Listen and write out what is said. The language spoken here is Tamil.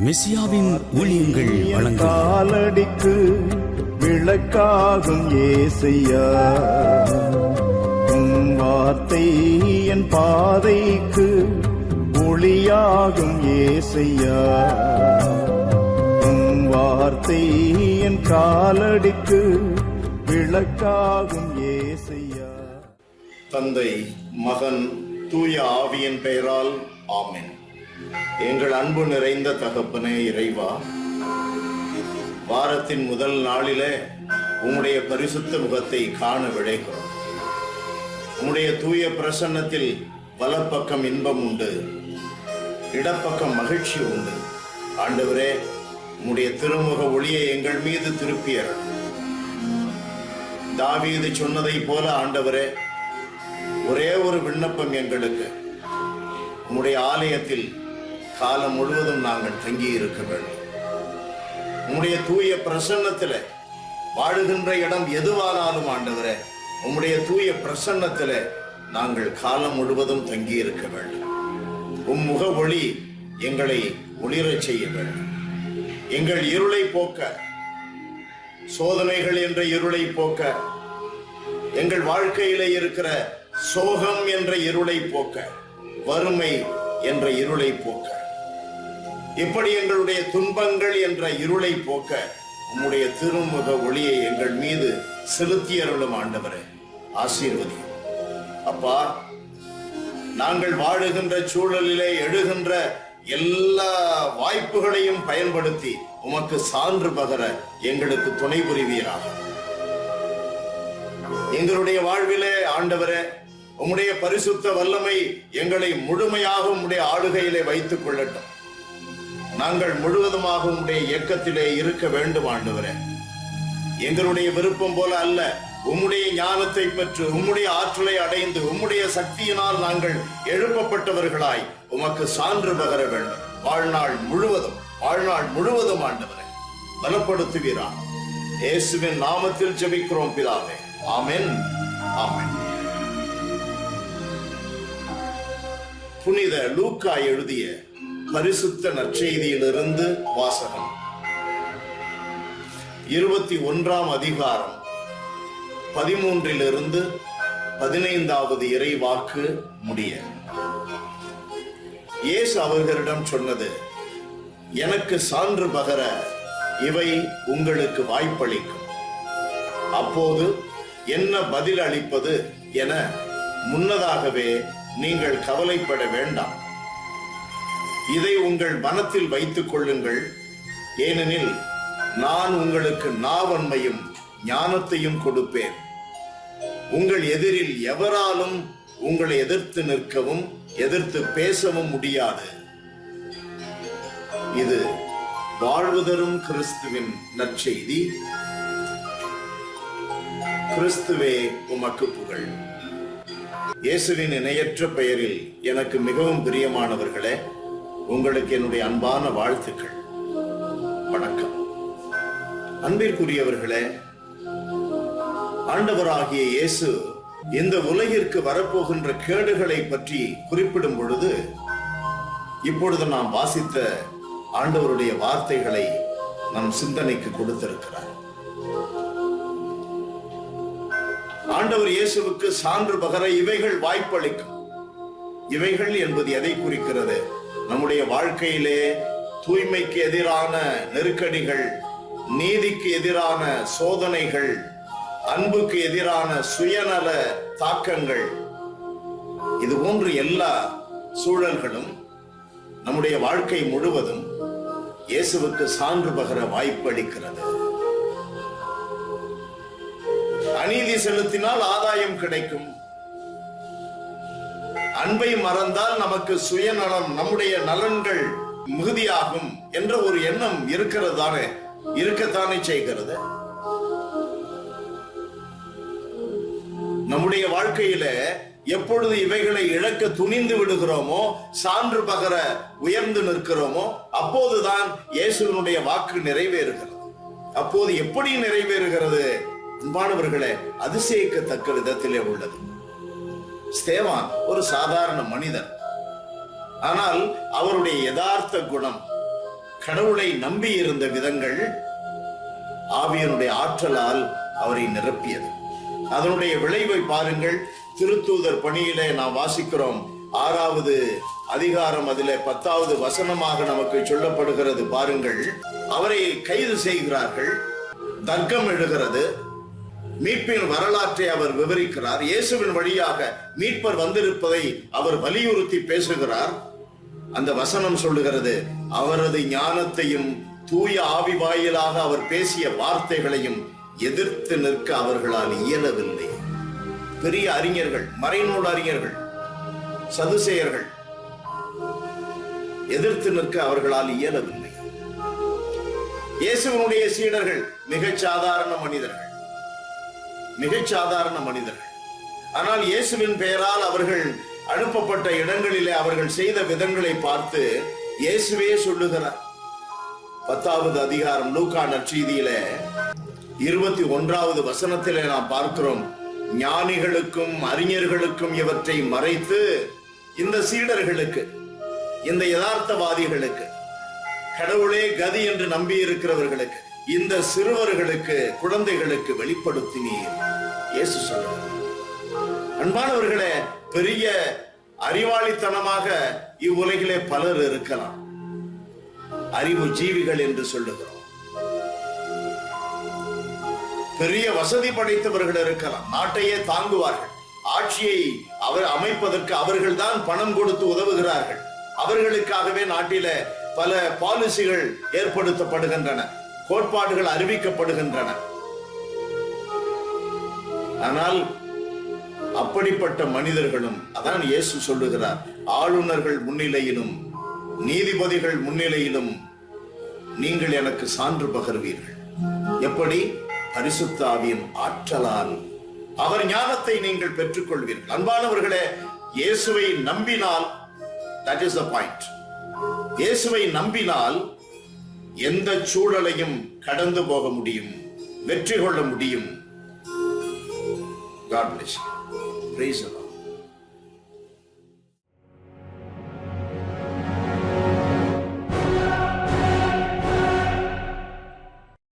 மெசியாவின் ஊழியங்கள் வழங்கும். காலடிக்கு விளக்காகும் ஏசையா. உம் வார்த்தை என் பாதைக்கு ஒளியாகும் ஏசையா. உம் வார்த்தை என் காலடிக்கு விளக்காகும் ஏசையா. தந்தை மகன் தூய ஆவியின் பெயரால் ஆமென். எங்கள் அன்பு நிறைந்த தகப்பனே இறைவா வாரத்தின் முதல் நாளிலே உம்முடைய பரிசுத்த முகத்தை காண விழைகிறோம். உம்முடைய தூய பிரசன்னத்தில் வலப்பக்கம் இன்பம் உண்டு இடப்பக்கம் மகிழ்ச்சி உண்டு. ஆண்டவரே உம்முடைய திருமுக ஒளியை எங்கள் மீது திருப்பியர். தாவீது சொன்னதைப் போல ஆண்டவரே ஒரே ஒரு விண்ணப்பம் எங்களுக்கு. உம்முடைய ஆலயத்தில் காலம் முழுவதும் நாங்கள் தங்கி இருக்க வேண்டும். உம்முடைய தூய பிரசன்னத்தில் வாழுகின்ற இடம் எதுவானாலும் ஆண்டவரே உம்முடைய தூய பிரசன்னத்தில் நாங்கள் காலம் முழுவதும் தங்கி இருக்க வேண்டும். உம் முக ஒளி எங்களை ஒளிரச் செய்ய வேண்டும். எங்கள் இருளை போக்க சோதனைகள் என்ற இருளை போக்க எங்கள் வாழ்க்கையில இருக்கிற சோகம் என்ற இருளை போக்க வறுமை என்ற இருளை போக்க. இப்படி எங்களுடைய துன்பங்கள் என்ற இருளை போக்க உம்முடைய திருமுக ஒளியை எங்கள் மீது செலுத்தியருளும் ஆண்டவரே. ஆசீர்வதி அப்பா நாங்கள் வாழுகின்ற சூழலிலே எழுகின்ற எல்லா வாய்ப்புகளையும் பயன்படுத்தி உமக்கு சான்று பகர எங்களுக்கு துணை புரிவீராக. எங்களுடைய வாழ்விலே ஆண்டவரே உம்முடைய பரிசுத்த வல்லமை எங்களை முழுமையாக உம்முடைய ஆளுகையிலே வைத்துக் கொள்ளட்டும். நாங்கள் முழுவதுமாக உம்முடைய இயக்கத்திலே இருக்க வேண்டும் ஆண்டவரே. எங்களுடைய விருப்பம் போல அல்ல உம்முடைய ஞானத்தை பெற்று உம்முடைய ஆற்றலை அடைந்து உம்முடைய சக்தியினால் நாங்கள் எழுப்பப்பட்டவர்களாய் உமக்கு சான்று பகர வேண்டும். வாழ்நாள் முழுவதும் வாழ்நாள் முழுவதும் ஆண்டவரே. பலப்படுத்துவீரா. இயேசுவின் நாமத்தில் ஜெபிக்கிறோம் பிதாவே. ஆமென். ஆமென். புனித லூக்கா எழுதிய பரிசுத்த நற்செய்தியிலிருந்து வாசகம். இருபத்தி ஒன்றாம் அதிகாரம் பதிமூன்றிலிருந்து பதினைந்தாவது இறை வாக்கு முடிய. இயேசு அவர்களிடம் சொன்னது எனக்கு சான்று பகர இவை உங்களுக்கு வாய்ப்பளிக்கும். அப்போது என்ன பதில் அளிப்பது என முன்னதாகவே நீங்கள் கவலைப்பட வேண்டாம். இதை உங்கள் மனத்தில் வைத்துக் கொள்ளுங்கள். ஏனெனில் நான் உங்களுக்கு நாவன்மையும் ஞானத்தையும் கொடுப்பேன். உங்கள் எதிரில் எவராலும் உங்களை எதிர்த்து நிற்கவும் எதிர்த்து பேசவும் முடியாது. இது வாழ்வுதரும் கிறிஸ்துவின் நற்செய்தி. கிறிஸ்துவே உமக்கு புகழ். இயேசுவின் இணையற்ற பெயரில் எனக்கு மிகவும் பிரியமானவர்களே உங்களுக்கு என்னுடைய அன்பான வாழ்த்துக்கள். வணக்கம். அன்பிற்குரியவர்களே ஆண்டவராகிய இயேசு இந்த உலகிற்கு வரப்போகின்ற கேடுகளை பற்றி குறிப்பிடும் பொழுது இப்பொழுது நாம் வாசித்த ஆண்டவருடைய வார்த்தைகளை நம் சிந்தனைக்கு கொடுத்திருக்கிறார். ஆண்டவர் இயேசுவுக்கு சான்று பகர இவைகள் வாய்ப்பளிக்கும். இவைகள் என்பது எதை குறிக்கிறது? நம்முடைய வாழ்க்கையிலே தூய்மைக்கு எதிரான நெருக்கடிகள் நீதிக்கு எதிரான சோதனைகள் அன்புக்கு எதிரான சுயநல தாக்கங்கள் இது போன்று எல்லா சூழல்களும் நம்முடைய வாழ்க்கை முழுவதும் இயேசுவுக்கு சான்று பகர வாய்ப்பளிக்கிறது. அநீதி செலுத்தினால் ஆதாயம் கிடைக்கும். அன்பை மறந்தால் நமக்கு சுயநலம் நம்முடைய நலன்கள் மிகுதியாகும் என்ற ஒரு எண்ணம் இருக்கிறது தானே இருக்கத்தானே செய்கிறது? நம்முடைய வாழ்க்கையில எப்பொழுது இவைகளை இழக்க துணிந்து விடுகிறோமோ சான்று பகர உயர்ந்து நிற்கிறோமோ அப்போதுதான் இயேசுவனுடைய வாக்கு நிறைவேறுகிறது. அப்போது எப்படி நிறைவேறுகிறது? அன்பானவர்களே அதிசயிக்கத்தக்க விதத்திலே உள்ளது. ஸ்தேவான் ஒரு சாதாரண மனிதன். ஆனால் அவருடைய யதார்த்த குணம் கடவுளை நம்பி இருந்த விதங்கள் ஆவியனுடைய ஆற்றலால் அவரை நிரப்பியது. அதனுடைய விளைவை பாருங்கள். திருத்தூதர் பணியிலே நாம் வாசிக்கிறோம். ஆறாவது அதிகாரம் அதிலே பத்தாவது வசனமாக நமக்கு சொல்லப்படுகிறது. பாருங்கள். அவரை கைது செய்கிறார்கள். தர்க்கம் எழுகிறது. மீட்பின் வரலாற்றை அவர் விவரிக்கிறார். இயேசுவின் வழியாக மீட்பர் வந்திருப்பதை அவர் வலியுறுத்தி பேசுகிறார். அந்த வசனம் சொல்லுகிறது அவரது ஞானத்தையும் தூய ஆவி வாயிலாக அவர் பேசிய வார்த்தைகளையும் எதிர்த்து நிற்க அவர்களால் இயலவில்லை. பெரிய அறிஞர்கள் மறைநூல் அறிஞர்கள் சதுசேயர்கள் எதிர்த்து நிற்க அவர்களால் இயலவில்லை. இயேசுவினுடைய சீடர்கள் மிகச் சாதாரண மனிதர்கள். மிகச் சாதாரண மனிதர்கள். ஆனால் இயேசுவின் பெயரால் அவர்கள் அனுப்பப்பட்ட இடங்களிலே அவர்கள் செய்த விதங்களை பார்த்து இயேசுவே சொல்லுகிறார். பத்தாவது அதிகாரம் லூகா நற்செய்தியில இருபத்தி ஒன்றாவது வசனத்திலே நாம் பார்க்கிறோம். ஞானிகளுக்கும் அறிஞர்களுக்கும் இவற்றை மறைத்து இந்த சீடர்களுக்கு இந்த யதார்த்தவாதிகளுக்கு கடவுளே கதி என்று நம்பி இருக்கிறவர்களுக்கு இந்த சிறுவர்களுக்கு குழந்தைகளுக்கு வெளிப்படுத்தினீர். இயேசு சொல்லுகிறார் அன்பானவர்களே பெரிய அறிவாளித்தனமாக இவ்வுலகிலே பலர் இருக்கலாம். அறிவு ஜீவிகள் என்று சொல்லுகிறோம். பெரிய வசதி படைத்தவர்கள் இருக்கலாம். நாட்டையே தாங்குவார்கள். ஆட்சியை அவர் அமைப்பதற்கு அவர்கள் தான் பணம் கொடுத்து உதவுகிறார்கள். அவர்களுக்காகவே நாட்டில பல பாலிசிகள் ஏற்படுத்தப்படுகின்றன. கோட்பாடுகள் அறிவிக்கப்படுகின்றன. ஆனால் அப்படிப்பட்ட மனிதர்களும் அதான் இயேசு சொல்லுகிறார் ஆளுநர்கள் முன்னிலையிலும் நீதிபதிகள் முன்னிலையிலும் நீங்கள் எனக்கு சான்று பகர்வீர்கள். எப்படி? பரிசுத்தாவியின் ஆற்றலால். அவர் ஞானத்தை நீங்கள் பெற்றுக்கொள்வீர்கள். அன்பானவர்களே இயேசுவை நம்பினால் தட் இஸ் த பாயிண்ட் இயேசுவை நம்பினால் எந்த சூழலையும் கடந்து போக முடியும் வெற்றி கொள்ள முடியும். God bless